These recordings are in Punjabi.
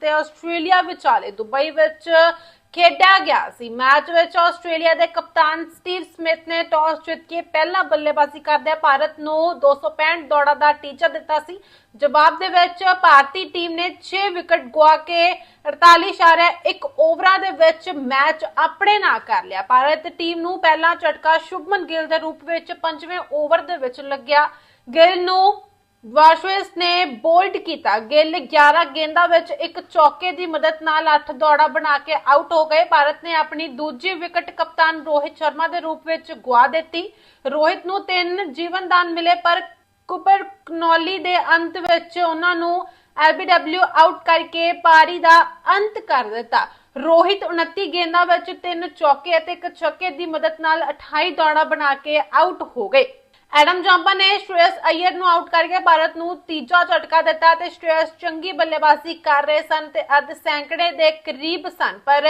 ਤੇ ਆਸਟ੍ਰੇਲੀਆ ਵਿਚਾਲੇ ਦੁਬਈ ਵਿੱਚ ਖੇਡਿਆ ਗਿਆ ਸੀ। ਮੈਚ ਵਿੱਚ ਆਸਟ੍ਰੇਲੀਆ ਦੇ ਕਪਤਾਨ ਸਟੀਵ ਸਮਿਥ ਨੇ ਟਾਸ ਜਿੱਤ ਕੇ ਪਹਿਲਾਂ ਬੱਲੇਬਾਜ਼ੀ ਕਰਦਿਆਂ ਭਾਰਤ ਨੂੰ 265 ਦੌੜਾਂ ਦਾ ਟੀਚਾ ਦਿੱਤਾ ਸੀ। ਜਵਾਬ ਦੇ ਵਿੱਚ ਭਾਰਤੀ ਟੀਮ ਨੇ 6 ਵਿਕਟ ਗੁਆ ਕੇ 48.1 ਓਵਰਾਂ ਦੇ ਵਿੱਚ ਮੈਚ ਆਪਣੇ ਨਾਂ ਕਰ ਲਿਆ। ਭਾਰਤ ਟੀਮ ਨੂੰ ਪਹਿਲਾ ਝਟਕਾ ਸ਼ੁਭਮਨ ਗਿੱਲ ਦੇ ਰੂਪ ਵਿੱਚ ਪੰਜਵੇਂ ਓਵਰ ਦੇ ਵਿੱਚ ਲੱਗਿਆ। ਗਿੱਲ ਨੂੰ ਵਾਸ਼ਵੇਸ ਨੇ ਬੋਲਡ ਕੀਤਾ। ਗਿੱਲ 11 ਗੇਂਦਾਂ ਵਿੱਚ ਇੱਕ ਚੌਕੇ ਦੀ ਮਦਦ ਨਾਲ 8 ਦੌੜਾਂ ਬਣਾ ਕੇ ਆਊਟ ਹੋ ਗਏ। ਭਾਰਤ ਨੇ ਆਪਣੀ ਦੂਜੀ ਵਿਕਟ ਕਪਤਾਨ ਰੋਹਿਤ ਸ਼ਰਮਾ ਦੇ ਰੂਪ ਵਿੱਚ ਗਵਾ ਦਿੱਤੀ। ਰੋਹਿਤ ਨੂੰ ਤਿੰਨ ਜੀਵਨਦਾਨ ਮਿਲੇ, ਪਰ ਕੁਪਰ ਕਨੌਲੀ ਦੇ ਅੰਤ ਵਿੱਚ ਉਹਨਾਂ ਨੂੰ ਐਲਬੀਡਬਲਿਊ ਆਊਟ ਕਰਕੇ ਪਾਰੀ ਦਾ ਅੰਤ ਕਰ ਦਿੱਤਾ। ਰੋਹਿਤ 29 ਗੇਂਦਾਂ ਵਿੱਚ ਤਿੰਨ ਚੌਕੇ ਅਤੇ ਇੱਕ ਛੱਕੇ ਦੀ ਮਦਦ ਨਾਲ 28 ਦੌੜਾਂ ਬਣਾ ਕੇ ਆਊਟ ਹੋ ਗਏ। ਐਡਮ ਜੰਪਾ ਨੇ ਸ਼੍ਰੇਯਸ ਅਈਅਰ ਨੂੰ ਆਊਟ ਕਰਕੇ ਭਾਰਤ ਨੂੰ ਤੀਜਾ ਝਟਕਾ ਦਿੱਤਾ ਤੇ ਸ਼੍ਰੇਯਸ ਚੰਗੀ ਬੱਲੇਬਾਜ਼ੀ ਕਰ ਰਹੇ ਸਨ ਤੇ ਅੱਧ ਸੈਂਕੜੇ ਦੇ ਕਰੀਬ ਸਨ। ਪਰ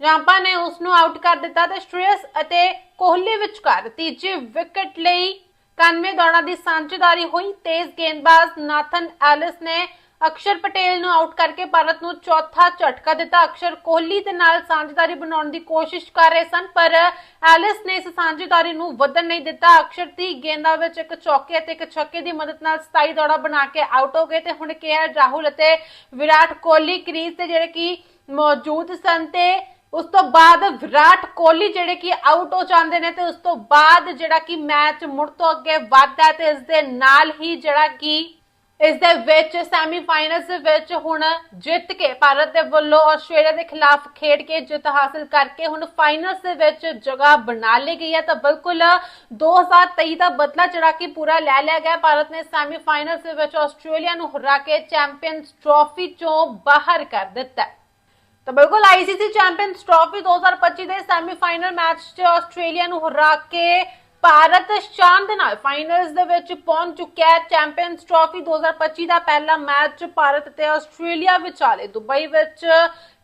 ਜੰਪਾ ਨੇ ਉਸ ਨੂੰ ਆਊਟ ਕਰ ਦਿੱਤਾ ਤੇ ਸ਼੍ਰੇਯਸ ਅਤੇ ਕੋਹਲੀ ਵਿਚਕਾਰ ਤੀਜੀ ਵਿਕਟ ਲਈ 91 ਦੌੜਾਂ ਦੀ ਸਾਂਝੇਦਾਰੀ ਹੋਈ। ਤੇਜ਼ ਗੇਂਦਬਾਜ਼ ਨਾਥਨ ਐਲਿਸ ਨੇ ਅਕਸ਼ਰ ਪਟੇਲ ਨੂੰ ਆਊਟ ਕਰਕੇ ਭਾਰਤ ਨੂੰ ਚੌਥਾ ਝਟਕਾ ਦਿੱਤਾ। ਅਕਸ਼ਰ ਕੋਹਲੀ ਦੇ ਨਾਲ ਸਾਂਝੇਦਾਰੀ ਬਣਾਉਣ ਦੀ ਕੋਸ਼ਿਸ਼ ਕਰ ਰਹੇ ਸਨ, ਪਰ ਐਲਿਸ ਨੇ ਇਸ ਸਾਂਝੇਦਾਰੀ ਨੂੰ ਵਧਣ ਨਹੀਂ ਦਿੱਤਾ। ਅਕਸ਼ਰ ਦੀ ਗੇਂਦਾਂ ਵਿੱਚ ਇੱਕ ਚੌਕੇ ਅਤੇ ਇੱਕ ਛੱਕੇ ਦੀ ਮਦਦ ਨਾਲ 27 ਦੌੜਾਂ ਬਣਾ ਕੇ ਆਊਟ ਹੋ ਗਏ ਤੇ ਹੁਣ ਕੇਐਲ ਰਾਹੁਲ ਅਤੇ ਵਿਰਾਟ ਕੋਹਲੀ ਕ੍ਰੀਜ਼ ਤੇ ਜਿਹੜੇ ਕਿ ਮੌਜੂਦ ਸਨ ਤੇ ਉਸ ਤੋਂ ਬਾਅਦ ਵਿਰਾਟ ਕੋਹਲੀ ਜਿਹੜੇ ਕਿ ਆਊਟ ਹੋ ਜਾਂਦੇ ਨੇ ਤੇ ਉਸ ਤੋਂ ਬਾਅਦ ਜਿਹੜਾ ਕਿ ਮੈਚ ਮੁੜ ਤੋਂ ਅੱਗੇ ਵੱਧਦਾ ਹੈ ਤੇ ਇਸ ਦੇ ਨਾਲ ਹੀ ਜਿਹੜਾ ਕਿ ਇਸ ਦੇ ਵਿੱਚ ਸੈਮੀਫਾਈਨਲਸ ਦੇ ਵਿੱਚ ਹੁਣ ਜਿੱਤ ਕੇ ਭਾਰਤ ਦੇ ਵੱਲੋਂ ਆਸਟ੍ਰੇਲੀਆ ਦੇ ਖਿਲਾਫ ਖੇਡ ਕੇ ਜਿੱਤ ਹਾਸਲ ਕਰਕੇ ਹੁਣ ਫਾਈਨਲਸ ਦੇ ਵਿੱਚ ਜਗ੍ਹਾ ਬਣਾ ਲਈ ਗਈ ਹੈ ਤਾਂ ਬਿਲਕੁਲ 2023 ਦਾ ਬਦਲਾ ਚੜਾ ਕੇ ਪੂਰਾ ਲੈ ਲਿਆ ਗਿਆ ਭਾਰਤ ਨੇ ਸੈਮੀਫਾਈਨਲਸ ਦੇ ਵਿੱਚ ਆਸਟ੍ਰੇਲੀਆ ਨੂੰ ਹਰਾ ਕੇ ਚੈਂਪੀਅਨਸ ਟਰੋਫੀ ਚੋਂ ਬਾਹਰ ਕਰ ਦਿੱਤਾ ਹੈ। ਤਾਂ ਬਿਲਕੁਲ ਆਈਸੀਸੀ ਚੈਂਪੀਅਨਸ ਟਰਾਫੀ 2025 ਦੇ ਸੈਮੀਫਾਈਨਲ ਮੈਚ 'ਚ ਆਸਟ੍ਰੇਲੀਆ ਨੂੰ ਹਰਾ ਕੇ ਭਾਰਤ ਸ਼ਾਨ ਦੇ ਨਾਲ ਫਾਈਨਲਸ ਦੇ ਵਿੱਚ ਪਹੁੰਚ ਚੁੱਕਿਆ ਹੈ ਚੈਂਪੀਅਨਸ ਟਰਾਫੀ 2025 ਦਾ ਪਹਿਲਾ ਮੈਚ ਭਾਰਤ ਤੇ ਆਸਟ੍ਰੇਲੀਆ ਵਿਚਾਲੇ ਦੁਬਈ ਵਿੱਚ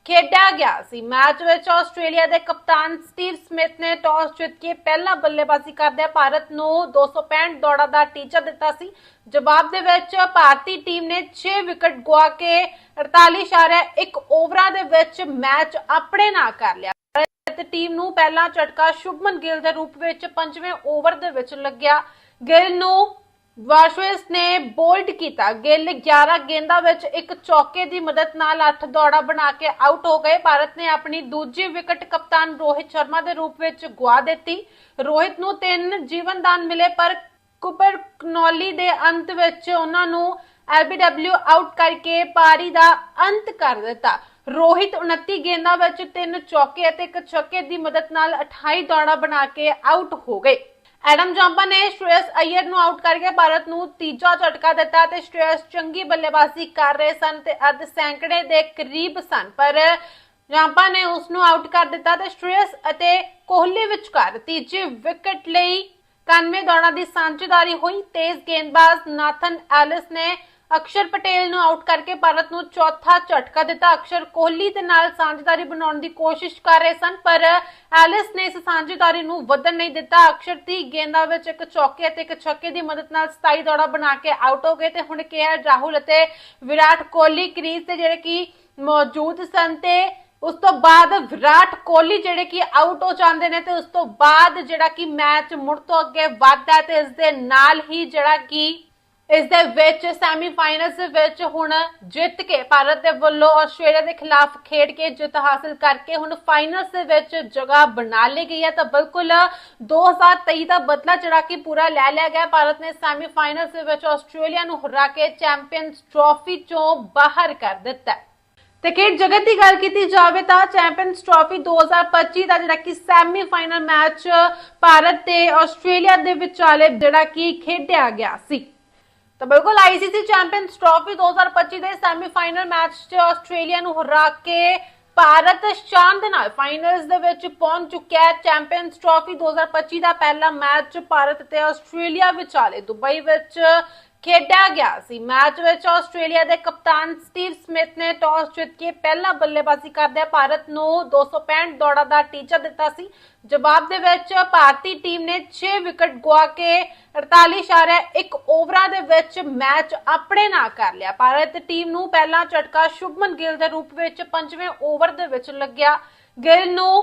ਖੇਡਿਆ ਗਿਆ ਸੀ। ਮੈਚ ਵਿੱਚ ਆਸਟ੍ਰੇਲੀਆ ਦੇ ਕਪਤਾਨ ਸਟੀਵ ਸਮਿਥ ਨੇ ਟਾਸ ਜਿੱਤ ਕੇ ਪਹਿਲਾਂ ਬੱਲੇਬਾਜ਼ੀ ਕਰਦਿਆਂ ਭਾਰਤ ਨੂੰ 265 ਦੌੜਾਂ ਦਾ ਟੀਚਾ ਦਿੱਤਾ ਸੀ। ਜਵਾਬ ਦੇ ਵਿੱਚ ਭਾਰਤੀ ਟੀਮ ਨੇ 6 ਵਿਕਟ ਗੁਆ ਕੇ 48.1 ਓਵਰਾਂ ਦੇ ਵਿੱਚ ਮੈਚ ਆਪਣੇ ਨਾਂ ਕਰ ਲਿਆ ਭਾਰਤ ਟੀਮ ਨੂੰ ਪਹਿਲਾ ਝਟਕਾ ਸ਼ੁਭਮਨ ਗਿੱਲ ਦੇ ਰੂਪ ਵਿੱਚ ਪੰਜਵੇਂ ਓਵਰ ਦੇ ਵਿੱਚ ਲੱਗਿਆ। ਗਿੱਲ ਨੂੰ ਵਾਸ਼ਵੇਸ ਨੇ ਬੋਲਡ ਕੀਤਾ। ਗਿੱਲ 11 ਗੇਂਦਾਂ ਵਿੱਚ ਇੱਕ ਚੌਕੇ ਦੀ ਮਦਦ ਨਾਲ 8 ਦੌੜਾਂ ਬਣਾ ਕੇ ਆਊਟ ਹੋ ਗਏ। ਭਾਰਤ ਨੇ ਆਪਣੀ ਦੂਜੀ ਵਿਕਟ ਕਪਤਾਨ ਰੋਹਿਤ ਸ਼ਰਮਾ ਦੇ ਰੂਪ ਵਿੱਚ ਗਵਾ ਦਿੱਤੀ। ਰੋਹਿਤ ਨੂੰ ਤਿੰਨ ਜੀਵਨਦਾਨ ਮਿਲੇ, ਪਰ ਕੁਪਰ ਕਨੌਲੀ ਦੇ ਅੰਤ ਵਿੱਚ ਉਹਨਾਂ ਨੂੰ ਐਲਬੀਡਬਲਿਊ ਆਊਟ ਕਰਕੇ ਪਾਰੀ ਦਾ ਅੰਤ ਕਰ ਦਿੱਤਾ। ਰੋਹਿਤ 29 ਗੇਂਦਾਂ ਵਿੱਚ ਤਿੰਨ ਚੌਕੇ ਅਤੇ ਇੱਕ ਛੱਕੇ ਦੀ ਮਦਦ ਨਾਲ 28 ਦੌੜਾਂ ਬਣਾ ਕੇ ਆਊਟ ਹੋ ਗਏ। ਐਡਮ ਜੰਪਾ ਨੇ ਸ਼੍ਰੇਯਸ ਅਈਅਰ ਨੂੰ ਆਊਟ ਕਰਕੇ ਭਾਰਤ ਨੂੰ ਤੀਜਾ ਝਟਕਾ ਦਿੱਤਾ ਤੇ ਸ਼੍ਰੇਯਸ ਚੰਗੀ ਬੱਲੇਬਾਜ਼ੀ ਕਰ ਰਹੇ ਸਨ ਤੇ ਅੱਧ ਸੈਂਕੜੇ ਦੇ ਕਰੀਬ ਸਨ, ਪਰ ਜੰਪਾ ਨੇ ਉਸ ਨੂੰ ਆਊਟ ਕਰ ਦਿੱਤਾ ਤੇ ਸ਼੍ਰੇਯਸ ਅਤੇ ਕੋਹਲੀ ਵਿਚਕਾਰ ਤੀਜੀ ਵਿਕਟ ਲਈ 91 ਦੌੜਾਂ ਦੀ ਸਾਂਝੇਦਾਰੀ ਹੋਈ। ਤੇਜ਼ ਗੇਂਦਬਾਜ਼ ਨਾਥਨ ਐਲਿਸ ਨੇ ਅਕਸ਼ਰ ਪਟੇਲ ਨੂੰ ਆਊਟ ਕਰਕੇ ਭਾਰਤ ਨੂੰ ਚੌਥਾ ਝਟਕਾ ਦਿੱਤਾ। ਅਕਸ਼ਰ ਕੋਹਲੀ ਦੇ ਨਾਲ ਸਾਂਝੇਦਾਰੀ ਬਣਾਉਣ ਦੀ ਕੋਸ਼ਿਸ਼ ਕਰ ਰਹੇ ਸਨ, ਪਰ ਐਲਿਸ ਨੇ ਇਸ ਸਾਂਝੇਦਾਰੀ ਨੂੰ ਵਧਣ ਨਹੀਂ ਦਿੱਤਾ। ਅਕਸ਼ਰ ਦੀ ਗੇਂਦਾਂ ਵਿੱਚ ਇੱਕ ਚੌਕੇ ਅਤੇ ਇੱਕ ਛੱਕੇ ਦੀ ਮਦਦ ਨਾਲ 27 ਦੌੜਾਂ ਬਣਾ ਕੇ ਆਊਟ ਹੋ ਗਏ ਤੇ ਹੁਣ ਕੇਐਲ ਰਾਹੁਲ ਅਤੇ ਵਿਰਾਟ ਕੋਹਲੀ ਕ੍ਰੀਜ਼ ਤੇ ਜਿਹੜੇ ਕਿ ਮੌਜੂਦ ਸਨ ਤੇ ਉਸ ਤੋਂ ਬਾਅਦ ਵਿਰਾਟ ਕੋਹਲੀ ਜਿਹੜੇ ਕਿ ਆਊਟ ਹੋ ਜਾਂਦੇ ਨੇ ਤੇ ਉਸ ਤੋਂ ਬਾਅਦ ਜਿਹੜਾ ਕਿ ਮੈਚ ਮੁੜ ਤੋਂ ਅੱਗੇ ਵੱਧਦਾ ਤੇ ਇਸ ਦੇ ਨਾਲ ਹੀ ਜਿਹੜਾ ਕਿ ਇਸ ਦੇ ਵਿੱਚ ਸੈਮੀਫਾਈਨਲਸ ਦੇ ਵਿੱਚ ਹੁਣ ਜਿੱਤ ਕੇ ਭਾਰਤ ਦੇ ਵੱਲੋਂ ਆਸਟ੍ਰੇਲੀਆ ਦੇ ਖਿਲਾਫ ਖੇਡ ਕੇ ਜਿੱਤ ਹਾਸਲ ਕਰਕੇ ਹੁਣ ਫਾਈਨਲਸ ਦੇ ਵਿੱਚ ਜਗ੍ਹਾ ਬਣਾ ਲਈ ਗਈ ਹੈ। ਤਾਂ ਬਿਲਕੁਲ 2023 ਦਾ ਬਦਲਾ ਜਿਹੜਾ ਕਿ ਪੂਰਾ ਲੈ ਲਿਆ ਗਿਆ। ਭਾਰਤ ਨੇ ਸੈਮੀਫਾਈਨਲਸ ਦੇ ਵਿੱਚ ਆਸਟ੍ਰੇਲੀਆ ਨੂੰ ਹਰਾ ਕੇ ਚੈਂਪੀਅਨਸ ਟਰਾਫੀ ਚੋਂ ਬਾਹਰ ਕਰ ਦਿੱਤਾ ਤੇ ਖੇਡ ਜਗਤ ਦੀ ਗੱਲ ਕੀਤੀ ਜਾਵੇ ਤਾਂ ਚੈਂਪੀਅਨਸ ਟਰਾਫੀ 2025 ਦਾ ਜਿਹੜਾ ਕਿ ਸੈਮੀਫਾਈਨਲ ਮੈਚ ਭਾਰਤ ਤੇ ਆਸਟ੍ਰੇਲੀਆ ਦੇ ਵਿਚਾਲੇ ਜਿਹੜਾ ਕਿ ਖੇਡਿਆ ਗਿਆ ਸੀ। ਤਾਂ ਬਿਲਕੁਲ ਆਈਸੀਸੀ ਚੈਂਪੀਅਨਸ ਟਰਾਫੀ 2025 ਦੇ ਸੈਮੀਫਾਈਨਲ ਮੈਚ 'ਚ ਆਸਟ੍ਰੇਲੀਆ ਨੂੰ ਹਰਾ ਕੇ ਭਾਰਤ ਸ਼ਾਨ ਦੇ ਨਾਲ ਫਾਈਨਲਸ ਦੇ ਵਿੱਚ ਪਹੁੰਚ ਚੁੱਕਿਆ ਹੈ। ਚੈਂਪੀਅਨਸ ਟਰਾਫੀ 2025 ਦਾ ਪਹਿਲਾ ਮੈਚ ਭਾਰਤ ਤੇ ਆਸਟ੍ਰੇਲੀਆ ਵਿਚਾਲੇ ਦੁਬਈ ਵਿੱਚ ਖੇਡਿਆ ਗਿਆ ਸੀ। ਮੈਚ ਵਿੱਚ ਆਸਟ੍ਰੇਲੀਆ ਦੇ ਕਪਤਾਨ ਸਟੀਵ ਸਮਿਥ ਨੇ ਟਾਸ ਜਿੱਤ ਕੇ ਪਹਿਲਾਂ ਬੱਲੇਬਾਜ਼ੀ ਕਰਦਿਆਂ ਭਾਰਤ ਨੂੰ 265 ਦੌੜਾਂ ਦਾ ਟੀਚਾ ਦਿੱਤਾ ਸੀ। ਜਵਾਬ ਦੇ ਵਿੱਚ ਭਾਰਤੀ ਟੀਮ ਨੇ 6 ਵਿਕਟ ਗੁਆ ਕੇ 48.1 ਓਵਰਾਂ ਦੇ ਵਿੱਚ ਮੈਚ ਆਪਣੇ ਨਾਂ ਕਰ ਲਿਆ। ਭਾਰਤ ਟੀਮ ਨੂੰ ਪਹਿਲਾ ਝਟਕਾ ਸ਼ੁਭਮਨ ਗਿੱਲ ਦੇ ਰੂਪ ਵਿੱਚ ਪੰਜਵੇਂ ਓਵਰ ਦੇ ਵਿੱਚ ਲੱਗਿਆ। ਗਿੱਲ ਨੂੰ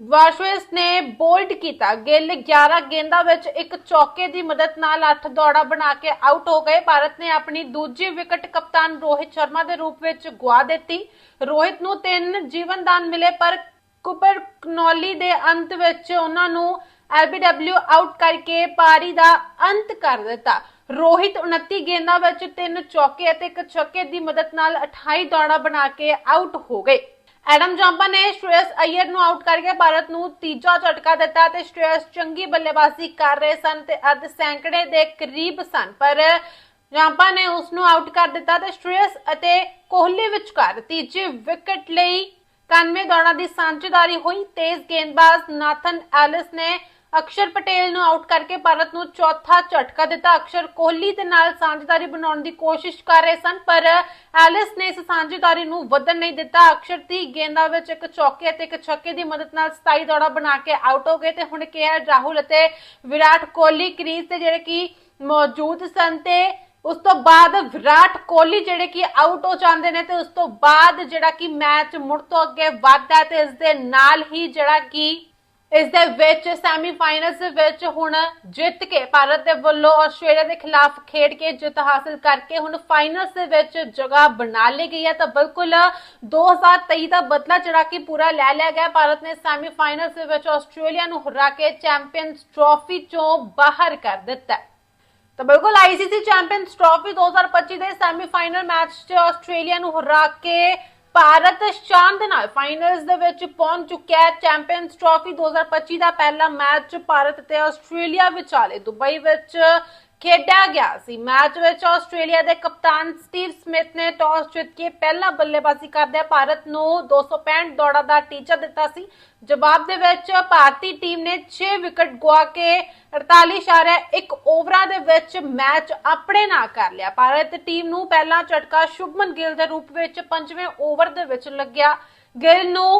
ਵਾਸ਼ਵੇਸ ਨੇ ਬੋਲਡ ਕੀਤਾ। ਗਿੱਲ 11 ਗੇਂਦਾਂ ਵਿੱਚ ਇੱਕ ਚੌਕੇ ਦੀ ਮਦਦ ਨਾਲ 8 ਦੌੜਾਂ ਬਣਾ ਕੇ ਆਊਟ ਹੋ ਗਏ। ਭਾਰਤ ਨੇ ਆਪਣੀ ਦੂਜੀ ਵਿਕਟ ਕਪਤਾਨ ਰੋਹਿਤ ਸ਼ਰਮਾ ਦੇ ਰੂਪ ਵਿੱਚ ਗਵਾ ਦਿੱਤੀ। ਰੋਹਿਤ ਨੂੰ ਤਿੰਨ ਜੀਵਨਦਾਨ ਮਿਲੇ, ਪਰ ਕੁਪਰ ਕਨੌਲੀ ਦੇ ਅੰਤ ਵਿੱਚ ਉਹਨਾਂ ਨੂੰ ਐਲਬੀਡਬਲਿਊ ਆਊਟ ਕਰਕੇ ਪਾਰੀ ਦਾ ਅੰਤ ਕਰ ਦਿੱਤਾ। ਰੋਹਿਤ 29 ਗੇਂਦਾਂ ਵਿੱਚ ਤਿੰਨ ਚੌਕੇ ਅਤੇ ਇੱਕ ਛੱਕੇ ਦੀ ਮਦਦ ਨਾਲ 28 ਦੌੜਾਂ ਬਣਾ ਕੇ ਆਊਟ ਹੋ ਗਏ। ਐਡਮ ਜੰਪਾ ਨੇ ਸ਼੍ਰੇਯਸ ਅਈਅਰ ਨੂੰ ਆਊਟ ਕਰਕੇ ਭਾਰਤ ਨੂੰ ਤੀਜਾ ਝਟਕਾ ਦਿੱਤਾ ਤੇ ਸ਼੍ਰੇਯਸ ਚੰਗੀ ਬੱਲੇਬਾਜ਼ੀ ਕਰ ਰਹੇ ਸਨ ਤੇ ਅੱਧ ਸੈਂਕੜੇ ਦੇ ਕਰੀਬ ਸਨ। ਪਰ ਜੰਪਾ ਨੇ ਉਸ ਨੂੰ ਆਊਟ ਕਰ ਦਿੱਤਾ ਤੇ ਸ਼੍ਰੇਯਸ ਅਤੇ ਕੋਹਲੀ ਵਿਚਕਾਰ ਤੀਜੀ ਵਿਕਟ ਲਈ 91 ਦੌੜਾਂ ਦੀ ਸਾਂਝੇਦਾਰੀ ਹੋਈ। ਤੇਜ਼ ਗੇਂਦਬਾਜ਼ ਨਾਥਨ ਐਲਿਸ ਨੇ ਅਕਸ਼ਰ ਪਟੇਲ ਨੂੰ ਆਊਟ ਕਰਕੇ ਭਾਰਤ ਨੂੰ ਚੌਥਾ ਝਟਕਾ ਦਿੱਤਾ। ਅਕਸ਼ਰ ਕੋਹਲੀ ਦੇ ਨਾਲ ਸਾਂਝੇਦਾਰੀ ਬਣਾਉਣ ਦੀ ਕੋਸ਼ਿਸ਼ ਕਰ ਰਹੇ ਸਨ, ਪਰ ਐਲਿਸ ਨੇ ਇਸ ਸਾਂਝੇਦਾਰੀ ਨੂੰ ਵਧਣ ਨਹੀਂ ਦਿੱਤਾ। ਅਕਸ਼ਰ ਦੀ ਗੇਂਦਾਂ ਵਿੱਚ ਇੱਕ ਚੌਕੇ ਅਤੇ ਇੱਕ ਛੱਕੇ ਦੀ ਮਦਦ ਨਾਲ 27 ਦੌੜਾਂ ਬਣਾ ਕੇ ਆਊਟ ਹੋ ਗਏ ਤੇ ਹੁਣ ਕੇਐਲ ਰਾਹੁਲ ਅਤੇ ਵਿਰਾਟ ਕੋਹਲੀ ਕ੍ਰੀਜ਼ ਤੇ ਜਿਹੜੇ ਕਿ ਮੌਜੂਦ ਸਨ ਤੇ ਉਸ ਤੋਂ ਬਾਅਦ ਵਿਰਾਟ ਕੋਹਲੀ ਜਿਹੜੇ ਕਿ ਆਊਟ ਹੋ ਜਾਂਦੇ ਨੇ ਤੇ ਉਸ ਤੋਂ ਬਾਅਦ ਜਿਹੜਾ ਕਿ ਮੈਚ ਮੁੜ ਤੋਂ ਅੱਗੇ ਵੱਧਦਾ ਹੈ ਤੇ ਇਸ ਦੇ ਨਾਲ ਹੀ ਜਿਹੜਾ ਕਿ ਇਸ ਦੇ ਵਿੱਚ ਸੈਮੀਫਾਈਨਲਸ ਦੇ ਵਿੱਚ ਹੁਣ ਜਿੱਤ ਕੇ ਭਾਰਤ ਦੇ ਵੱਲੋਂ ਆਸਟ੍ਰੇਲੀਆ ਦੇ ਖਿਲਾਫ ਖੇਡ ਕੇ ਜਿੱਤ ਹਾਸਲ ਕਰਕੇ ਹੁਣ ਫਾਈਨਲਸ ਦੇ ਵਿੱਚ ਜਗ੍ਹਾ ਬਣਾ ਲਈ ਗਈ ਹੈ। ਤਾਂ ਬਿਲਕੁਲ 2023 ਦਾ ਬਦਲਾ ਚੜਾ ਕੇ ਪੂਰਾ ਲੈ ਲਿਆ ਗਿਆ। ਭਾਰਤ ਨੇ ਸੈਮੀਫਾਈਨਲਸ ਦੇ ਵਿੱਚ ਆਸਟ੍ਰੇਲੀਆ ਨੂੰ ਹਰਾ ਕੇ ਚੈਂਪੀਅਨਸ ਟਰੋਫੀ ਚੋਂ ਬਾਹਰ ਕਰ ਦਿੱਤਾ ਹੈ। ਤਾਂ ਬਿਲਕੁਲ ਆਈਸੀਸੀ ਚੈਂਪੀਅਨਸ ਟਰਾਫੀ 2025 ਦੇ ਸੈਮੀਫਾਈਨਲ ਮੈਚ 'ਚ ਆਸਟ੍ਰੇਲੀਆ ਨੂੰ ਹਰਾ ਕੇ ਭਾਰਤ ਸ਼ਾਨ ਦੇ ਨਾਲ ਫਾਈਨਲਸ ਦੇ ਵਿੱਚ ਪਹੁੰਚ ਚੁੱਕਿਆ ਹੈ ਚੈਂਪੀਅਨਸ ਟਰਾਫੀ 2025 ਦਾ ਪਹਿਲਾ ਮੈਚ ਭਾਰਤ ਤੇ ਆਸਟ੍ਰੇਲੀਆ ਵਿਚਾਲੇ। ਦੁਬਈ ਵਿੱਚ ਖੇਡਿਆ ਗਿਆ ਸੀ। ਮੈਚ ਵਿੱਚ ਆਸਟ੍ਰੇਲੀਆ ਦੇ ਕਪਤਾਨ ਸਟੀਵ ਸਮਿਥ ਨੇ ਟਾਸ ਜਿੱਤ ਕੇ ਪਹਿਲਾਂ ਬੱਲੇਬਾਜ਼ੀ ਕਰਦਿਆਂ ਭਾਰਤ ਨੂੰ 265 ਦੌੜਾਂ ਦਾ ਟੀਚਾ ਦਿੱਤਾ ਸੀ। ਜਵਾਬ ਦੇ ਵਿੱਚ ਭਾਰਤੀ ਟੀਮ ਨੇ 6 ਵਿਕਟ ਗੁਆ ਕੇ 48.1 ਓਵਰਾਂ ਦੇ ਵਿੱਚ ਮੈਚ ਆਪਣੇ ਨਾਂ ਕਰ ਲਿਆ। ਭਾਰਤ ਟੀਮ ਨੂੰ ਪਹਿਲਾ ਝਟਕਾ ਸ਼ੁਭਮਨ ਗਿੱਲ ਦੇ ਰੂਪ ਵਿੱਚ ਪੰਜਵੇਂ ਓਵਰ ਦੇ ਵਿੱਚ ਲੱਗਿਆ। ਗਿੱਲ ਨੂੰ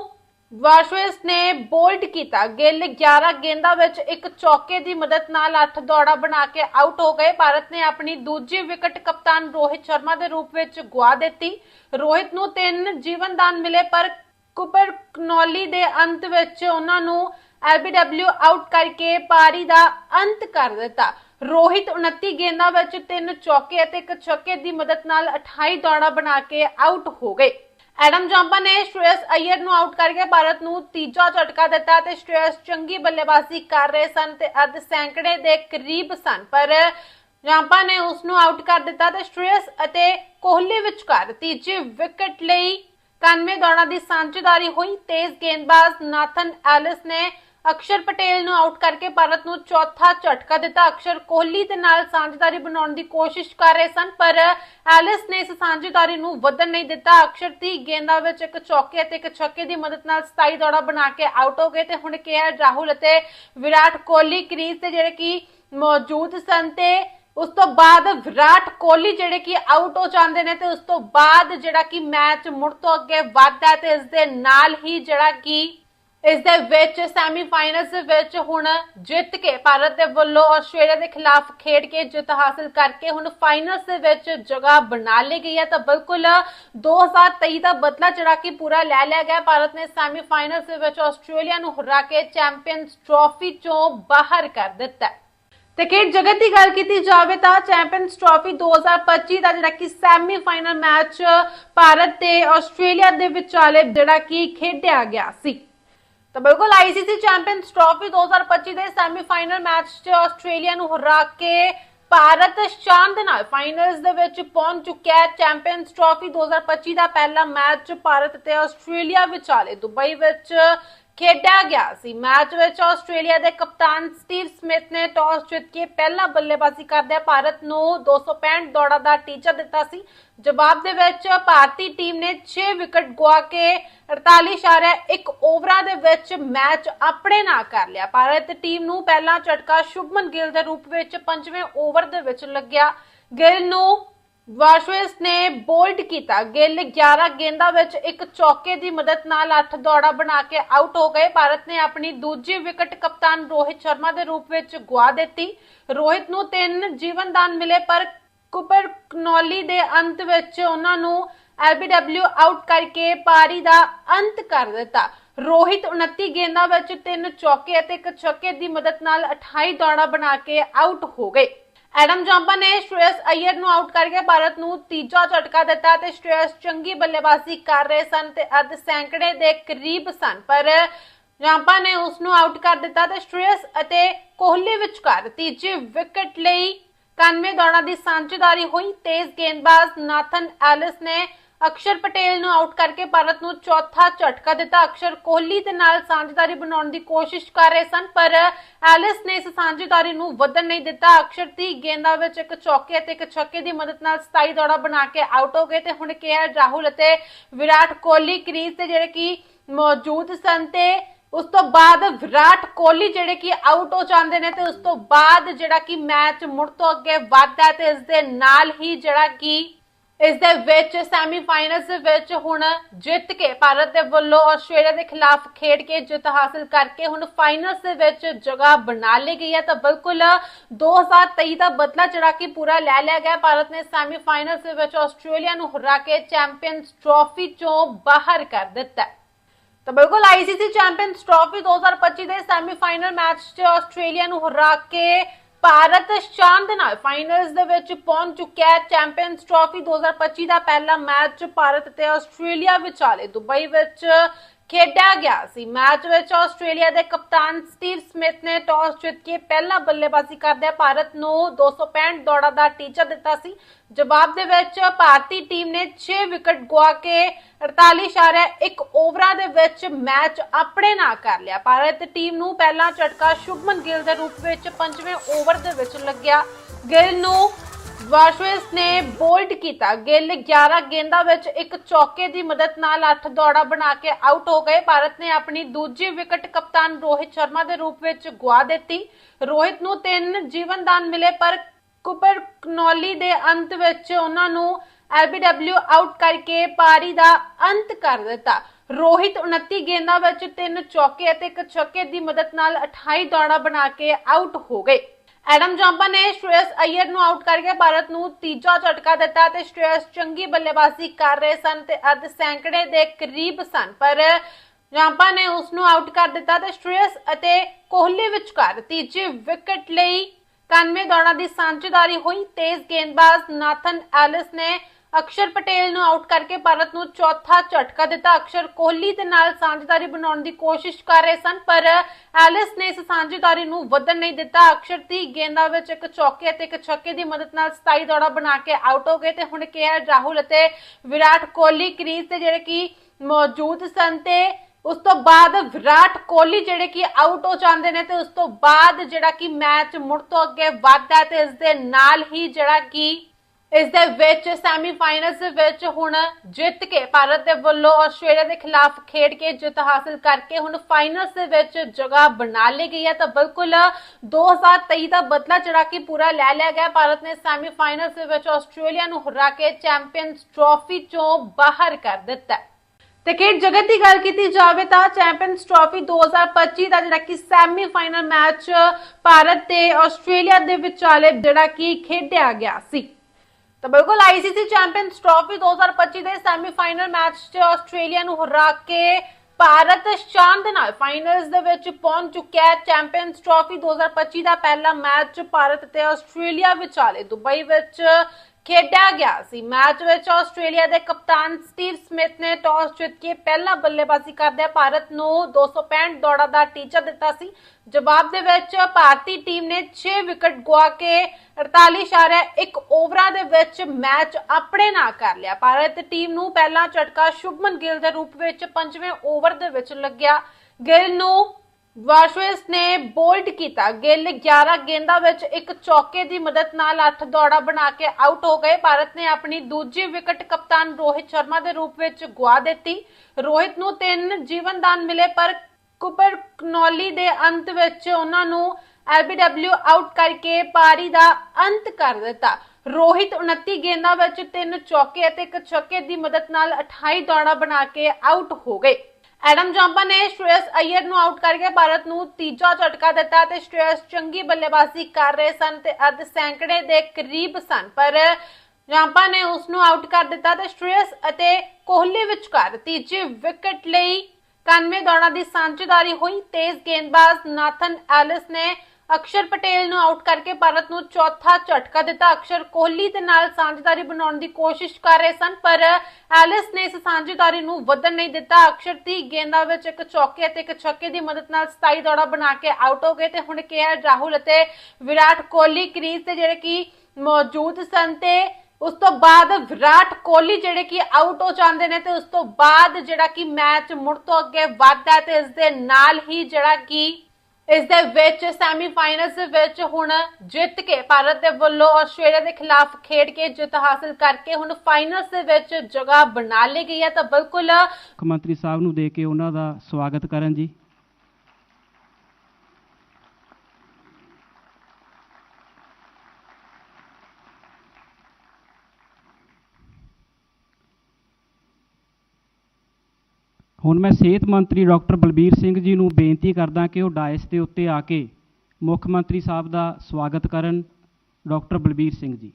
ਵਾਸ਼ਵੇਸ ਨੇ ਬੋਲਡ ਕੀਤਾ। ਗਿੱਲ 11 ਗੇਂਦਾਂ ਵਿੱਚ ਇੱਕ ਚੌਕੇ ਦੀ ਮਦਦ ਨਾਲ 8 ਦੌੜਾਂ ਬਣਾ ਕੇ ਆਊਟ ਹੋ ਗਏ। ਭਾਰਤ ਨੇ ਆਪਣੀ ਦੂਜੀ ਵਿਕਟ ਕਪਤਾਨ ਰੋਹਿਤ ਸ਼ਰਮਾ ਦੇ ਰੂਪ ਵਿੱਚ ਗਵਾ ਦਿੱਤੀ। ਰੋਹਿਤ ਨੂੰ ਤਿੰਨ ਜੀਵਨਦਾਨ ਮਿਲੇ, ਪਰ ਕੁਪਰ ਕਨੌਲੀ ਦੇ ਅੰਤ ਵਿੱਚ ਉਹਨਾਂ ਨੂੰ ਐਲਬੀਡਬਲਿਊ ਆਊਟ ਕਰਕੇ ਪਾਰੀ ਦਾ ਅੰਤ ਕਰ ਦਿੱਤਾ। ਰੋਹਿਤ 29 ਗੇਂਦਾਂ ਵਿੱਚ ਤਿੰਨ ਚੌਕੇ ਅਤੇ ਇੱਕ ਛੱਕੇ ਦੀ ਮਦਦ ਨਾਲ 28 ਦੌੜਾਂ ਬਣਾ ਕੇ ਆਊਟ ਹੋ ਗਏ। ਐਡਮ ਜੰਪਾ ਨੇ ਸ਼੍ਰੇਯਸ ਅਈਅਰ ਨੂੰ ਆਊਟ ਕਰਕੇ ਭਾਰਤ ਨੂੰ ਤੀਜਾ ਝਟਕਾ ਦਿੱਤਾ ਤੇ ਸ਼੍ਰੇਯਸ ਚੰਗੀ ਬੱਲੇਬਾਜ਼ੀ ਕਰ ਰਹੇ ਸਨ ਤੇ ਅੱਧ ਸੈਂਕੜੇ ਦੇ ਕਰੀਬ ਸਨ। ਪਰ ਜੰਪਾ ਨੇ ਉਸ ਨੂੰ ਆਊਟ ਕਰ ਦਿੱਤਾ ਤੇ ਸ਼੍ਰੇਯਸ ਅਤੇ ਕੋਹਲੀ ਵਿਚਕਾਰ ਤੀਜੀ ਵਿਕਟ ਲਈ 91 ਦੌੜਾਂ ਦੀ ਸਾਂਝੇਦਾਰੀ ਹੋਈ। ਤੇਜ਼ ਗੇਂਦਬਾਜ਼ ਨਾਥਨ ਐਲਿਸ ਨੇ ਅਕਸ਼ਰ ਪਟੇਲ ਨੂੰ ਆਊਟ ਕਰਕੇ ਭਾਰਤ ਨੂੰ ਚੌਥਾ ਝਟਕਾ ਦਿੱਤਾ। ਅਕਸ਼ਰ ਕੋਹਲੀ ਦੇ ਨਾਲ ਸਾਂਝੇਦਾਰੀ ਬਣਾਉਣ ਦੀ ਕੋਸ਼ਿਸ਼ ਕਰ ਰਹੇ ਸਨ, ਪਰ ਐਲਿਸ ਨੇ ਇਸ ਸਾਂਝੇਦਾਰੀ ਨੂੰ ਵਧਣ ਨਹੀਂ ਦਿੱਤਾ। ਅਕਸ਼ਰ ਦੀ ਗੇਂਦਾਂ ਵਿੱਚ ਇੱਕ ਚੌਕੇ ਅਤੇ ਇੱਕ ਛੱਕੇ ਦੀ ਮਦਦ ਨਾਲ 27 ਦੌੜਾਂ ਬਣਾ ਕੇ ਆਊਟ ਹੋ ਗਏ ਤੇ ਹੁਣ ਕੇਐਲ ਰਾਹੁਲ ਅਤੇ ਵਿਰਾਟ ਕੋਹਲੀ ਕ੍ਰੀਜ਼ ਤੇ ਜਿਹੜੇ ਕਿ ਮੌਜੂਦ ਸਨ ਤੇ ਉਸ ਤੋਂ ਬਾਅਦ ਵਿਰਾਟ ਕੋਹਲੀ ਜਿਹੜੇ ਕਿ ਆਊਟ ਹੋ ਜਾਂਦੇ ਨੇ ਤੇ ਉਸ ਤੋਂ ਬਾਅਦ ਜਿਹੜਾ ਕਿ ਮੈਚ ਮੁੜ ਤੋਂ ਅੱਗੇ ਵੱਧਦਾ ਤੇ ਇਸ ਦੇ ਨਾਲ ਹੀ ਜਿਹੜਾ ਕਿ ਇਸ ਦੇ ਵਿੱਚ ਸੈਮੀਫਾਈਨਲਸ ਦੇ ਵਿੱਚ ਹੁਣ ਜਿੱਤ ਕੇ ਭਾਰਤ ਦੇ ਵੱਲੋਂ ਆਸਟ੍ਰੇਲੀਆ ਦੇ ਖਿਲਾਫ ਖੇਡ ਕੇ ਜਿੱਤ ਹਾਸਲ ਕਰਕੇ ਹੁਣ ਫਾਈਨਲਸ ਦੇ ਵਿੱਚ ਜਗ੍ਹਾ ਬਣਾ ਲਈ ਗਈ ਹੈ। ਤਾਂ ਬਿਲਕੁਲ 2023 ਦਾ ਬਦਲਾ ਜਿਹੜਾ ਕਿ ਪੂਰਾ ਲੈ ਲਿਆ ਗਿਆ। ਭਾਰਤ ਨੇ ਸੈਮੀਫਾਈਨਲਸ ਦੇ ਵਿੱਚ ਆਸਟ੍ਰੇਲੀਆ ਨੂੰ ਹਰਾ ਕੇ ਚੈਂਪੀਅਨਸ ਟਰੋਫੀ ਚੋਂ ਬਾਹਰ ਕਰ ਦਿੱਤਾ ਹੈ। ਤੇ ਖੇਡ ਜਗਤ ਦੀ ਗੱਲ ਕੀਤੀ ਜਾਵੇ ਤਾਂ ਚੈਂਪੀਅਨਸ ਟਰਾਫੀ 2025 ਦਾ ਜਿਹੜਾ ਕਿ ਸੈਮੀਫਾਈਨਲ ਮੈਚ ਭਾਰਤ ਤੇ ਆਸਟ੍ਰੇਲੀਆ ਦੇ ਵਿਚਾਲੇ ਜਿਹੜਾ ਕਿ ਖੇਡਿਆ ਗਿਆ ਸੀ। ਤਾਂ ਬਿਲਕੁਲ ਆਈਸੀਸੀ ਚੈਂਪੀਅਨਸ ਟਰਾਫੀ 2025 ਦੇ ਸੈਮੀਫਾਈਨਲ ਮੈਚ 'ਚ ਆਸਟ੍ਰੇਲੀਆ ਨੂੰ ਹਰਾ ਕੇ ਭਾਰਤ ਸ਼ਾਨ ਦੇ ਨਾਲ ਫਾਈਨਲਸ ਦੇ ਵਿੱਚ ਪਹੁੰਚ ਚੁੱਕਿਆ ਹੈ। ਚੈਂਪੀਅਨਸ ਟਰਾਫੀ 2025 ਦਾ ਪਹਿਲਾ ਮੈਚ ਭਾਰਤ ਤੇ ਆਸਟ੍ਰੇਲੀਆ ਵਿਚਾਲੇ। ਦੁਬਈ ਵਿੱਚ ਖੇਡਿਆ ਗਿਆ ਸੀ। ਮੈਚ ਵਿੱਚ ਆਸਟ੍ਰੇਲੀਆ ਦੇ ਕਪਤਾਨ ਸਟੀਵ ਸਮਿਥ ਨੇ ਟਾਸ ਜਿੱਤ ਕੇ ਪਹਿਲਾਂ ਬੱਲੇਬਾਜ਼ੀ ਕਰਦਿਆਂ ਭਾਰਤ ਨੂੰ 265 ਦੌੜਾਂ ਦਾ ਟੀਚਾ ਦਿੱਤਾ ਸੀ। ਜਵਾਬ ਦੇ ਵਿੱਚ ਭਾਰਤੀ ਟੀਮ ਨੇ 6 ਵਿਕਟ ਗੁਆ ਕੇ 48.1 ਓਵਰਾਂ ਦੇ ਵਿੱਚ ਮੈਚ ਆਪਣੇ ਨਾਂ ਕਰ ਲਿਆ। ਭਾਰਤ ਟੀਮ ਨੂੰ ਪਹਿਲਾ ਝਟਕਾ ਸ਼ੁਭਮਨ ਗਿੱਲ ਦੇ ਰੂਪ ਵਿੱਚ ਪੰਜਵੇਂ ਓਵਰ ਦੇ ਵਿੱਚ ਲੱਗਿਆ। ਗਿੱਲ ਨੂੰ ਵਾਸ਼ਵੇਸ ਨੇ ਬੋਲਡ ਕੀਤਾ। ਗਿੱਲ 11 ਗੇਂਦਾਂ ਵਿੱਚ ਇੱਕ ਚੌਕੇ ਦੀ ਮਦਦ ਨਾਲ 8 ਦੌੜਾਂ ਬਣਾ ਕੇ ਆਊਟ ਹੋ ਗਏ। ਭਾਰਤ ਨੇ ਆਪਣੀ ਦੂਜੀ ਵਿਕਟ ਕਪਤਾਨ ਰੋਹਿਤ ਸ਼ਰਮਾ ਦੇ ਰੂਪ ਵਿੱਚ ਗਵਾ ਦਿੱਤੀ। ਰੋਹਿਤ ਨੂੰ ਤਿੰਨ ਜੀਵਨਦਾਨ ਮਿਲੇ, ਪਰ ਕੁਪਰ ਕਨੌਲੀ ਦੇ ਅੰਤ ਵਿੱਚ ਉਹਨਾਂ ਨੂੰ ਐਲਬੀਡਬਲਿਊ ਆਊਟ ਕਰਕੇ ਪਾਰੀ ਦਾ ਅੰਤ ਕਰ ਦਿੱਤਾ। ਰੋਹਿਤ 29 ਗੇਂਦਾਂ ਵਿੱਚ ਤਿੰਨ ਚੌਕੇ ਅਤੇ ਇੱਕ ਛੱਕੇ ਦੀ ਮਦਦ ਨਾਲ 28 ਦੌੜਾਂ ਬਣਾ ਕੇ ਆਊਟ ਹੋ ਗਏ। ਐਡਮ ਜੰਪਾ ਨੇ ਸ਼੍ਰੇਯਸ ਅਈਅਰ ਨੂੰ ਆਊਟ ਕਰਕੇ ਭਾਰਤ ਨੂੰ ਤੀਜਾ ਝਟਕਾ ਦਿੱਤਾ ਤੇ ਸ਼੍ਰੇਯਸ ਚੰਗੀ ਬੱਲੇਬਾਜ਼ੀ ਕਰ ਰਹੇ ਸਨ ਤੇ ਅੱਧ ਸੈਂਕੜੇ ਦੇ ਕਰੀਬ ਸਨ। ਪਰ ਜੰਪਾ ਨੇ ਉਸ ਨੂੰ ਆਊਟ ਕਰ ਦਿੱਤਾ ਤੇ ਸ਼੍ਰੇਯਸ ਅਤੇ ਕੋਹਲੀ ਵਿਚਕਾਰ ਤੀਜੀ ਵਿਕਟ ਲਈ 91 ਦੌੜਾਂ ਦੀ ਸਾਂਝੇਦਾਰੀ ਹੋਈ। ਤੇਜ਼ ਗੇਂਦਬਾਜ਼ ਨਾਥਨ ਐਲਿਸ ਨੇ ਅਕਸ਼ਰ ਪਟੇਲ ਨੂੰ ਆਊਟ ਕਰਕੇ ਭਾਰਤ ਨੂੰ ਚੌਥਾ ਝਟਕਾ ਦਿੱਤਾ। ਅਕਸ਼ਰ ਕੋਹਲੀ ਦੇ ਨਾਲ ਸਾਂਝੇਦਾਰੀ ਬਣਾਉਣ ਦੀ ਕੋਸ਼ਿਸ਼ ਕਰ ਰਹੇ ਸਨ, ਪਰ ਐਲਿਸ ਨੇ ਇਸ ਸਾਂਝੇਦਾਰੀ ਨੂੰ ਵਧਣ ਨਹੀਂ ਦਿੱਤਾ। ਅਕਸ਼ਰ 30 ਗੇਂਦਾਂ ਵਿੱਚ ਇੱਕ ਚੌਕੇ ਅਤੇ ਇੱਕ ਛੱਕੇ ਦੀ ਮਦਦ ਨਾਲ 27 ਦੌੜਾਂ ਬਣਾ ਕੇ ਆਊਟ ਹੋ ਗਏ ਤੇ ਹੁਣ ਕੇਐਲ ਰਾਹੁਲ ਅਤੇ ਵਿਰਾਟ ਕੋਹਲੀ ਕ੍ਰੀਜ਼ ਤੇ ਜਿਹੜੇ ਕਿ ਮੌਜੂਦ ਸਨ ਤੇ ਉਸ ਤੋਂ ਬਾਅਦ ਵਿਰਾਟ ਕੋਹਲੀ ਜਿਹੜੇ ਕਿ ਆਊਟ ਹੋ ਜਾਂਦੇ ਨੇ ਤੇ ਉਸ ਤੋਂ ਬਾਅਦ ਜਿਹੜਾ ਕਿ ਮੈਚ ਮੁੜ ਤੋਂ ਅੱਗੇ ਵੱਧਦਾ ਹੈ ਤੇ ਇਸ ਦੇ ਨਾਲ ਹੀ ਜਿਹੜਾ ਕਿ ਇਸ ਦੇ ਵਿੱਚ ਸੈਮੀਫਾਈਨਲਸ ਦੇ ਵਿੱਚ ਹੁਣ ਜਿੱਤ ਕੇ ਭਾਰਤ ਦੇ ਵੱਲੋਂ ਆਸਟ੍ਰੇਲੀਆ ਦੇ ਖਿਲਾਫ ਖੇਡ ਕੇ ਜਿੱਤ ਹਾਸਲ ਕਰਕੇ ਹੁਣ ਫਾਈਨਲਸ ਦੇ ਵਿੱਚ ਜਗ੍ਹਾ ਬਣਾ ਲਈ ਗਈ ਹੈ ਤਾਂ ਬਿਲਕੁਲ 2023 ਦਾ ਬਦਲਾ ਜਿਹੜਾ ਕਿ ਪੂਰਾ ਲੈ ਲਿਆ ਗਿਆ ਭਾਰਤ ਨੇ ਸੈਮੀਫਾਈਨਲਸ ਦੇ ਵਿੱਚ ਆਸਟ੍ਰੇਲੀਆ ਨੂੰ ਹਰਾ ਕੇ ਚੈਂਪੀਅਨਸ ਟਰੋਫੀ ਚੋਂ ਬਾਹਰ ਕਰ ਦਿੱਤਾ ਹੈ। ਤਾਂ ਬਿਲਕੁਲ ਆਈਸੀਸੀ ਚੈਂਪੀਅਨਸ ਟਰਾਫੀ 2025 ਦੇ ਸੈਮੀਫਾਈਨਲ ਮੈਚ 'ਚ ਆਸਟ੍ਰੇਲੀਆ ਨੂੰ ਹਰਾ ਕੇ ਭਾਰਤ ਸ਼ਾਨ ਦੇ ਨਾਲ ਫਾਈਨਲਸ ਦੇ ਵਿੱਚ ਪਹੁੰਚ ਚੁੱਕਿਆ ਹੈ ਚੈਂਪੀਅਨਸ ਟਰਾਫੀ 2025 ਦਾ ਪਹਿਲਾ ਮੈਚ ਭਾਰਤ ਤੇ ਆਸਟ੍ਰੇਲੀਆ ਵਿਚਾਲੇ। ਦੁਬਈ ਵਿੱਚ ਖੇਡਿਆ ਗਿਆ ਸੀ। ਮੈਚ ਵਿੱਚ ਆਸਟ੍ਰੇਲੀਆ ਦੇ ਕਪਤਾਨ ਸਟੀਵ ਸਮਿਥ ਨੇ ਟਾਸ ਜਿੱਤ ਕੇ ਪਹਿਲਾਂ ਬੱਲੇਬਾਜ਼ੀ ਕਰਦਿਆਂ ਭਾਰਤ ਨੂੰ 265 ਦੌੜਾਂ ਦਾ ਟੀਚਾ ਦਿੱਤਾ ਸੀ। ਜਵਾਬ ਦੇ ਵਿੱਚ ਭਾਰਤੀ ਟੀਮ ਨੇ 6 ਵਿਕਟ ਗਵਾ ਕੇ 48.1 ਓਵਰਾਂ ਦੇ ਵਿੱਚ ਮੈਚ ਆਪਣੇ ਨਾਂ ਕਰ ਲਿਆ। ਭਾਰਤ ਟੀਮ ਨੂੰ ਪਹਿਲਾ ਝਟਕਾ ਸ਼ੁਭਮਨ ਗਿੱਲ ਦੇ ਰੂਪ ਵਿੱਚ ਪੰਜਵੇਂ ਓਵਰ ਦੇ ਵਿੱਚ ਲੱਗਿਆ। ਗਿੱਲ ਨੂੰ ਵਾਸ਼ਵੇਸ ਨੇ ਬੋਲਡ ਕੀਤਾ। ਗਿੱਲ 11 ਗੇਂਦਾਂ ਵਿੱਚ ਇੱਕ ਚੌਕੇ ਦੀ ਮਦਦ ਨਾਲ 8 ਦੌੜਾਂ ਬਣਾ ਕੇ ਆਊਟ ਹੋ ਗਏ। ਭਾਰਤ ਨੇ ਆਪਣੀ ਦੂਜੀ ਵਿਕਟ ਕਪਤਾਨ ਰੋਹਿਤ ਸ਼ਰਮਾ ਦੇ ਰੂਪ ਵਿੱਚ ਗਵਾ ਦਿੱਤੀ। ਰੋਹਿਤ ਨੂੰ ਤਿੰਨ ਜੀਵਨਦਾਨ ਮਿਲੇ, ਪਰ ਕੁਪਰ ਕਨੌਲੀ ਦੇ ਅੰਤ ਵਿੱਚ ਉਹਨਾਂ ਨੂੰ ਐਲਬੀਡਬਲਿਊ ਆਊਟ ਕਰਕੇ ਪਾਰੀ ਦਾ ਅੰਤ ਕਰ ਦਿੱਤਾ। ਰੋਹਿਤ 29 ਗੇਂਦਾਂ ਵਿੱਚ ਤਿੰਨ ਚੌਕੇ ਅਤੇ ਇੱਕ ਛੱਕੇ ਦੀ ਮਦਦ ਨਾਲ 28 ਦੌੜਾਂ ਬਣਾ ਕੇ ਆਊਟ ਹੋ ਗਏ। ਐਡਮ ਜੰਪਾ ਨੇ ਸ਼੍ਰੇਯਸ ਅਈਅਰ ਨੂੰ ਆਊਟ ਕਰਕੇ ਭਾਰਤ ਨੂੰ ਤੀਜਾ ਝਟਕਾ ਦਿੱਤਾ ਤੇ ਸ਼੍ਰੇਯਸ ਚੰਗੀ ਬੱਲੇਬਾਜ਼ੀ ਕਰ ਰਹੇ ਸਨ ਤੇ ਅੱਧ ਸੈਂਕੜੇ ਦੇ ਕਰੀਬ ਸਨ। ਪਰ ਜੰਪਾ ਨੇ ਉਸ ਨੂੰ ਆਊਟ ਕਰ ਦਿੱਤਾ ਤੇ ਸ਼੍ਰੇਯਸ ਅਤੇ ਕੋਹਲੀ ਵਿਚਕਾਰ ਤੀਜੀ ਵਿਕਟ ਲਈ 91 ਦੌੜਾਂ ਦੀ ਸਾਂਝੇਦਾਰੀ ਹੋਈ। ਤੇਜ਼ ਗੇਂਦਬਾਜ਼ ਨਾਥਨ ਐਲਿਸ ਨੇ ਅਕਸ਼ਰ ਪਟੇਲ ਨੂੰ ਆਊਟ ਕਰਕੇ ਭਾਰਤ ਨੂੰ ਚੌਥਾ ਝਟਕਾ ਦਿੱਤਾ। ਅਕਸ਼ਰ ਕੋਹਲੀ ਦੇ ਨਾਲ ਸਾਂਝੇਦਾਰੀ ਬਣਾਉਣ ਦੀ ਕੋਸ਼ਿਸ਼ ਕਰ ਰਹੇ ਸਨ, ਪਰ ਐਲਿਸ ਨੇ ਇਸ ਸਾਂਝੇਦਾਰੀ ਨੂੰ ਵਧਣ ਨਹੀਂ ਦਿੱਤਾ। ਅਕਸ਼ਰ 30 ਗੇਂਦਾਂ ਵਿੱਚ ਇੱਕ ਚੌਕੇ ਅਤੇ ਇੱਕ ਛੱਕੇ ਦੀ ਮਦਦ ਨਾਲ 27 ਦੌੜਾਂ ਬਣਾ ਕੇ ਆਊਟ ਹੋ ਗਏ ਤੇ ਹੁਣ ਕੇਐਲ ਰਾਹੁਲ ਅਤੇ ਵਿਰਾਟ ਕੋਹਲੀ ਕ੍ਰੀਜ਼ ਤੇ ਜਿਹੜੇ ਕਿ ਮੌਜੂਦ ਸਨ ਤੇ ਉਸ ਤੋਂ ਬਾਅਦ ਵਿਰਾਟ ਕੋਹਲੀ ਜਿਹੜੇ ਕਿ ਆਊਟ ਹੋ ਜਾਂਦੇ ਨੇ ਤੇ ਉਸ ਤੋਂ ਬਾਅਦ ਜਿਹੜਾ ਕਿ ਮੈਚ ਮੁੜ ਤੋਂ ਅੱਗੇ ਵੱਧਦਾ ਹੈ ਤੇ ਇਸ ਦੇ ਨਾਲ ਹੀ ਜਿਹੜਾ ਕਿ ਇਸ ਦੇ ਵਿੱਚ ਸੈਮੀਫਾਈਨਲਸ ਦੇ ਵਿੱਚ ਹੁਣ ਜਿੱਤ ਕੇ ਭਾਰਤ ਦੇ ਵੱਲੋਂ ਆਸਟ੍ਰੇਲੀਆ ਦੇ ਖਿਲਾਫ ਖੇਡ ਕੇ ਜਿੱਤ ਹਾਸਲ ਕਰਕੇ ਹੁਣ ਫਾਈਨਲਸ ਦੇ ਵਿੱਚ ਜਗ੍ਹਾ ਬਣਾ ਲਈ ਗਈ ਹੈ। ਤਾਂ ਬਿਲਕੁਲ 2023 ਦਾ ਬਦਲਾ ਜਿਹੜਾ ਕਿ ਪੂਰਾ ਲੈ ਲਿਆ ਗਿਆ। ਭਾਰਤ ਨੇ ਸੈਮੀਫਾਈਨਲਸ ਦੇ ਵਿੱਚ ਆਸਟ੍ਰੇਲੀਆ ਨੂੰ ਹਰਾ ਕੇ ਚੈਂਪੀਅਨਸ ਟਰੋਫੀ ਚੋਂ ਬਾਹਰ ਕਰ ਦਿੱਤਾ ਤੇ ਖੇਡ ਜਗਤ ਦੀ ਗੱਲ ਕੀਤੀ ਜਾਵੇ ਤਾਂ ਚੈਂਪੀਅਨਸ ਟਰਾਫੀ 2025 ਦਾ ਜਿਹੜਾ ਕਿ ਸੈਮੀਫਾਈਨਲ ਮੈਚ ਭਾਰਤ ਤੇ ਆਸਟ੍ਰੇਲੀਆ ਦੇ ਵਿਚਾਲੇ ਜਿਹੜਾ ਕਿ ਖੇਡਿਆ ਗਿਆ ਸੀ। ਬਿਲਕੁਲ ਆਈਸੀਸੀ ਚੈਂਪੀਅਨਸ ਟਰਾਫੀ 2025 ਦੇ ਸੈਮੀਫਾਈਨਲ ਮੈਚ 'ਚ ਆਸਟ੍ਰੇਲੀਆ ਨੂੰ ਹਰਾ ਕੇ ਭਾਰਤ ਸ਼ਾਨ ਦੇ ਨਾਲ ਫਾਈਨਲਸ ਦੇ ਵਿੱਚ ਪਹੁੰਚ ਚੁੱਕਿਆ ਹੈ। ਚੈਂਪੀਅਨਸ ਟਰਾਫੀ 2025 ਦਾ ਪਹਿਲਾ ਮੈਚ ਭਾਰਤ ਤੇ ਆਸਟ੍ਰੇਲੀਆ ਵਿਚਾਲੇ। ਦੁਬਈ ਵਿੱਚ ਖੇਡਿਆ ਗਿਆ ਸੀ। ਮੈਚ ਵਿੱਚ ਆਸਟ੍ਰੇਲੀਆ ਦੇ ਕਪਤਾਨ ਸਟੀਵ ਸਮਿਥ ਨੇ ਟਾਸ ਜਿੱਤ ਕੇ ਪਹਿਲਾਂ ਬੱਲੇਬਾਜ਼ੀ ਕਰਦਿਆਂ ਭਾਰਤ ਨੂੰ 265 ਦੌੜਾਂ ਦਾ ਟੀਚਾ ਦਿੱਤਾ ਸੀ। ਜਵਾਬ ਦੇ ਵਿੱਚ ਭਾਰਤੀ ਟੀਮ ਨੇ 6 ਵਿਕਟ ਗਵਾ ਕੇ 48.1 ਓਵਰਾਂ ਦੇ ਵਿੱਚ ਮੈਚ ਆਪਣੇ ਨਾਂ ਕਰ ਲਿਆ। ਭਾਰਤ ਟੀਮ ਨੂੰ ਪਹਿਲਾ ਝਟਕਾ ਸ਼ੁਭਮਨ ਗਿੱਲ ਦੇ ਰੂਪ ਵਿੱਚ ਪੰਜਵੇਂ ਓਵਰ ਦੇ ਵਿੱਚ ਲੱਗਿਆ। ਗਿੱਲ ਨੂੰ ਵਾਸ਼ਵੇਸ ਨੇ ਬੋਲਡ ਕੀਤਾ। ਗਿੱਲ 11 ਗੇਂਦਾਂ ਵਿੱਚ ਇੱਕ ਚੌਕੇ ਦੀ ਮਦਦ ਨਾਲ 8 ਦੌੜਾਂ ਬਣਾ ਕੇ ਆਊਟ ਹੋ ਗਏ। ਭਾਰਤ ਨੇ ਆਪਣੀ ਦੂਜੀ ਵਿਕਟ ਕਪਤਾਨ ਰੋਹਿਤ ਸ਼ਰਮਾ ਦੇ ਰੂਪ ਵਿੱਚ ਗਵਾ ਦਿੱਤੀ। ਰੋਹਿਤ ਨੂੰ ਤਿੰਨ ਜੀਵਨਦਾਨ ਮਿਲੇ, ਪਰ ਕੁਪਰ ਕਨੌਲੀ ਦੇ ਅੰਤ ਵਿੱਚ ਉਹਨਾਂ ਨੂੰ ਐਲਬੀਡਬਲਿਊ ਆਊਟ ਕਰਕੇ ਪਾਰੀ ਦਾ ਅੰਤ ਕਰ ਦਿੱਤਾ। ਰੋਹਿਤ 29 ਗੇਂਦਾਂ ਵਿੱਚ ਤਿੰਨ ਚੌਕੇ ਅਤੇ ਇੱਕ ਛੱਕੇ ਦੀ ਮਦਦ ਨਾਲ 28 ਦੌੜਾਂ ਬਣਾ ਕੇ ਆਊਟ ਹੋ ਗਏ। ਐਡਮ ਜੰਪਾ ਨੇ ਸ਼੍ਰੇਯਸ ਅਈਅਰ ਨੂੰ ਆਊਟ ਕਰਕੇ ਭਾਰਤ ਨੂੰ ਤੀਜਾ ਝਟਕਾ ਦਿੱਤਾ ਤੇ ਸ਼੍ਰੇਯਸ ਚੰਗੀ ਬੱਲੇਬਾਜ਼ੀ ਕਰ ਰਹੇ ਸਨ ਤੇ ਅੱਧ ਸੈਂਕੜੇ ਦੇ ਕਰੀਬ ਸਨ। ਪਰ ਜੰਪਾ ਨੇ ਉਸ ਨੂੰ ਆਊਟ ਕਰ ਦਿੱਤਾ ਤੇ ਸ਼੍ਰੇਯਸ ਅਤੇ ਕੋਹਲੀ ਵਿਚਕਾਰ ਤੀਜੀ ਵਿਕਟ ਲਈ 91 ਦੌੜਾਂ ਦੀ ਸਾਂਝੇਦਾਰੀ ਹੋਈ। ਤੇਜ਼ ਗੇਂਦਬਾਜ਼ ਨਾਥਨ ਐਲਿਸ ਨੇ ਅਕਸ਼ਰ ਪਟੇਲ ਨੂੰ ਆਊਟ ਕਰਕੇ ਭਾਰਤ ਨੂੰ ਚੌਥਾ ਝਟਕਾ ਦਿੱਤਾ। ਅਕਸ਼ਰ ਕੋਹਲੀ ਦੇ ਨਾਲ ਸਾਂਝੇਦਾਰੀ ਬਣਾਉਣ ਦੀ ਕੋਸ਼ਿਸ਼ ਕਰ ਰਹੇ ਸਨ, ਪਰ ਐਲਿਸ ਨੇ ਇਸ ਸਾਂਝੇਦਾਰੀ ਨੂੰ ਵਧਣ ਨਹੀਂ ਦਿੱਤਾ। ਅਕਸ਼ਰ 30 ਗੇਂਦਾਂ ਵਿੱਚ ਇੱਕ ਚੌਕੇ ਅਤੇ ਇੱਕ ਛੱਕੇ ਦੀ ਮਦਦ ਨਾਲ 27 ਦੌੜਾਂ ਬਣਾ ਕੇ ਆਊਟ ਹੋ ਗਏ ਤੇ ਹੁਣ ਕੇਐਲ ਰਾਹੁਲ ਅਤੇ ਵਿਰਾਟ ਕੋਹਲੀ ਕ੍ਰੀਜ਼ ਤੇ ਜਿਹੜੇ ਕਿ ਮੌਜੂਦ ਸਨ ਤੇ ਉਸ ਤੋਂ ਬਾਅਦ ਵਿਰਾਟ ਕੋਹਲੀ ਜਿਹੜੇ ਕਿ ਆਊਟ ਹੋ ਜਾਂਦੇ ਨੇ ਤੇ ਉਸ ਤੋਂ ਬਾਅਦ ਜਿਹੜਾ ਕਿ ਮੈਚ ਮੁੜ ਤੋਂ ਅੱਗੇ ਵੱਧਦਾ ਹੈ ਤੇ ਇਸ ਦੇ ਨਾਲ ਹੀ ਜਿਹੜਾ ਕਿ ਇਸ ਦੇ ਵਿੱਚ ਸੈਮੀਫਾਈਨਲਸ ਦੇ ਵਿੱਚ ਹੁਣ ਜਿੱਤ ਕੇ ਭਾਰਤ ਦੇ ਵੱਲੋਂ ਆਸਟ੍ਰੇਲੀਆ ਦੇ ਖਿਲਾਫ ਖੇਡ ਕੇ ਜਿੱਤ ਹਾਸਲ ਕਰਕੇ ਹੁਣ ਫਾਈਨਲਸ ਦੇ ਵਿੱਚ ਜਗ੍ਹਾ ਬਣਾ ਲਈ ਗਈ ਹੈ ਤਾਂ ਬਿਲਕੁਲ ਮੁੱਖ ਮੰਤਰੀ ਸਾਹਿਬ ਨੂੰ ਦੇ ਕੇ ਉਹਨਾਂ ਦਾ ਸਵਾਗਤ ਕਰਨ ਜੀ। ਹੁਣ ਮੈਂ ਸਿਹਤ ਮੰਤਰੀ ਡਾਕਟਰ ਬਲਬੀਰ ਸਿੰਘ ਜੀ ਨੂੰ ਬੇਨਤੀ ਕਰਦਾ ਕਿ ਉਹ ਡਾਇਸ ਦੇ ਉੱਤੇ ਆ ਕੇ ਮੁੱਖ ਮੰਤਰੀ ਸਾਹਿਬ ਦਾ ਸਵਾਗਤ ਕਰਨ ਡਾਕਟਰ ਬਲਬੀਰ ਸਿੰਘ ਜੀ।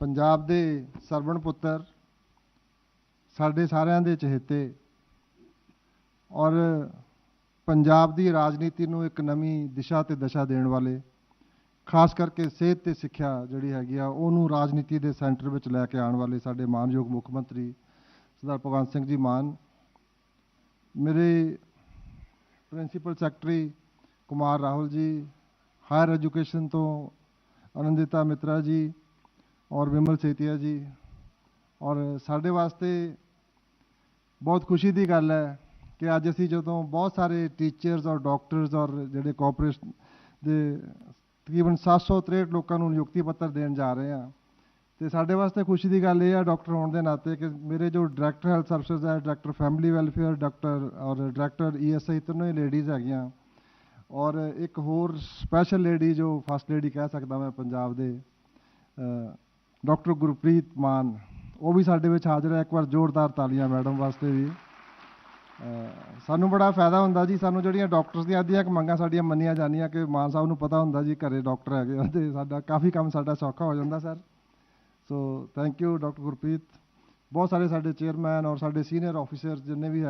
ਪੰਜਾਬ ਦੇ ਸਰਵਣ ਪੁੱਤਰ, ਸਾਡੇ ਸਾਰਿਆਂ ਦੇ ਚਹੇਤੇ ਔਰ ਪੰਜਾਬ ਦੀ ਰਾਜਨੀਤੀ ਨੂੰ ਇੱਕ ਨਵੀਂ ਦਿਸ਼ਾ ਤੇ ਦਸ਼ਾ ਦੇਣ ਵਾਲੇ ਖਾਸ ਕਰਕੇ ਸਿਹਤ ਤੇ ਸਿੱਖਿਆ ਜਿਹੜੀ ਹੈਗੀ ਆ, ਉਹਨੂੰ ਰਾਜਨੀਤੀ ਦੇ ਸੈਂਟਰ ਵਿੱਚ ਲੈ ਕੇ ਆਉਣ ਵਾਲੇ ਸਾਡੇ ਮਾਨਯੋਗ ਮੁੱਖ ਮੰਤਰੀ ਸਰਦਾਰ ਭਗਵੰਤ ਸਿੰਘ ਜੀ ਮਾਨ, ਮੇਰੇ principal secretary Kumar Rahul ji, higher education ਤੋਂ ਅਨੰਦਿਤਾ ਮਿਤਰਾ ਜੀ ਔਰ ਵਿਮਲ ਸੇਤੀਆ ਜੀ, ਔਰ ਸਾਡੇ ਵਾਸਤੇ ਬਹੁਤ ਖੁਸ਼ੀ ਦੀ ਗੱਲ ਹੈ ਕਿ ਅੱਜ ਅਸੀਂ ਜਦੋਂ ਬਹੁਤ ਸਾਰੇ ਟੀਚਰਸ ਔਰ ਡਾਕਟਰਸ ਔਰ ਜਿਹੜੇ ਕੋਆਪਰੇਸ਼ਨ ਦੇ ਤਕਰੀਬਨ 763 ਲੋਕਾਂ ਨੂੰ ਨਿਯੁਕਤੀ ਪੱਤਰ ਦੇਣ ਜਾ ਰਹੇ ਹਾਂ। ਤੇ ਸਾਡੇ ਵਾਸਤੇ ਖੁਸ਼ੀ ਦੀ ਗੱਲ ਇਹ ਆ ਡਾਕਟਰ ਹੋਣ ਦੇ ਨਾਤੇ ਕਿ ਮੇਰੇ ਜੋ ਡਾਇਰੈਕਟਰ ਹੈਲਥ ਸਰਵਿਸਿਜ਼ ਹੈ ਡਾਇਰੈਕਟਰ ਫੈਮਿਲੀ ਵੈਲਫੇਅਰ ਡਾਕਟਰ ਔਰ ਡਾਇਰੈਕਟਰ ਈਐਸਆਈ ਤਿੰਨੋਂ ਹੀ ਲੇਡੀਜ਼ ਹੈਗੀਆਂ। ਔਰ ਇੱਕ ਹੋਰ ਸਪੈਸ਼ਲ ਲੇਡੀ ਜੋ ਫਸਟ ਲੇਡੀ ਕਹਿ ਸਕਦਾ ਮੈਂ ਪੰਜਾਬ ਦੇ ਅ, ਡਾਕਟਰ ਗੁਰਪ੍ਰੀਤ ਮਾਨ ਉਹ ਵੀ ਸਾਡੇ ਵਿੱਚ ਹਾਜ਼ਰ ਹੈ। ਇੱਕ ਵਾਰ ਜ਼ੋਰਦਾਰ ਤਾਲੀਆਂ ਮੈਡਮ ਵਾਸਤੇ ਵੀ। ਸਾਨੂੰ ਬੜਾ ਫਾਇਦਾ ਹੁੰਦਾ ਜੀ, ਸਾਨੂੰ ਜਿਹੜੀਆਂ ਡਾਕਟਰਸ ਦੀਆਂ ਅੱਧੀਆਂ ਕੁ ਮੰਗਾਂ ਸਾਡੀਆਂ ਮੰਨੀਆਂ ਜਾਂਦੀਆਂ ਕਿ ਮਾਨ ਸਾਹਿਬ ਨੂੰ ਪਤਾ ਹੁੰਦਾ ਜੀ ਘਰੇ ਡਾਕਟਰ ਹੈਗੇ ਆ ਤੇ ਸਾਡਾ ਕਾਫੀ ਕੰਮ ਸਾਡਾ ਸੌਖਾ ਹੋ ਜਾਂਦਾ sir so thank you doctor Gurpreet. ਬਹੁਤ ਸਾਰੇ ਸਾਡੇ ਚੇਅਰਮੈਨ ਔਰ ਸਾਡੇ ਸੀਨੀਅਰ ਆਫੀਸਰ ਜਿੰਨੇ ਵੀ ਹੈ